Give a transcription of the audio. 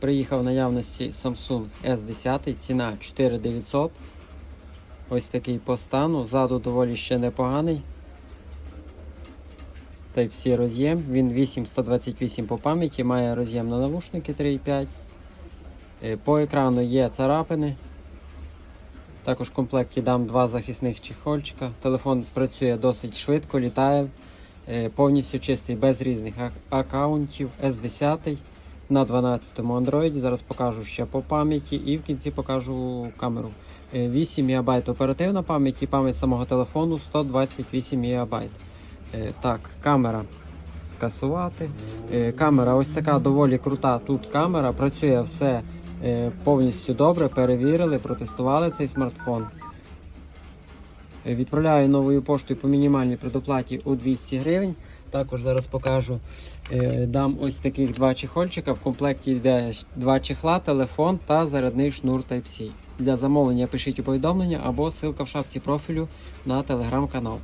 Приїхав в наявності Samsung S10, ціна 4900. Ось такий по стану. Ззаду доволі ще непоганий. Type-C роз'єм. Він 8128 по пам'яті, має роз'єм на навушники 3.5. Е, По екрану є царапини. Також в комплекті дам два захисних чехольчика. Телефон працює досить швидко, літає. Е, Повністю чистий, без різних ак- аккаунтів. S10 на 12 Android. Зараз покажу ще по пам'яті і в кінці покажу камеру. Е, 8 МБ оперативна пам'ять і пам'ять самого телефону 128 МБ. Е, Так, камера скасувати. Е, Камера ось така доволі крута. Тут камера, працює все е, повністю добре. Перевірили, протестували цей смартфон. Е, Відправляю новою поштою по мінімальній предоплаті у 200 гривень. Також зараз покажу. е, Дам ось таких два чехольчика. В комплекті йде два чехла, телефон та зарядний шнур Type-C. Для замовлення пишіть у повідомлення або ссылка в шапці профілю на телеграм-канал.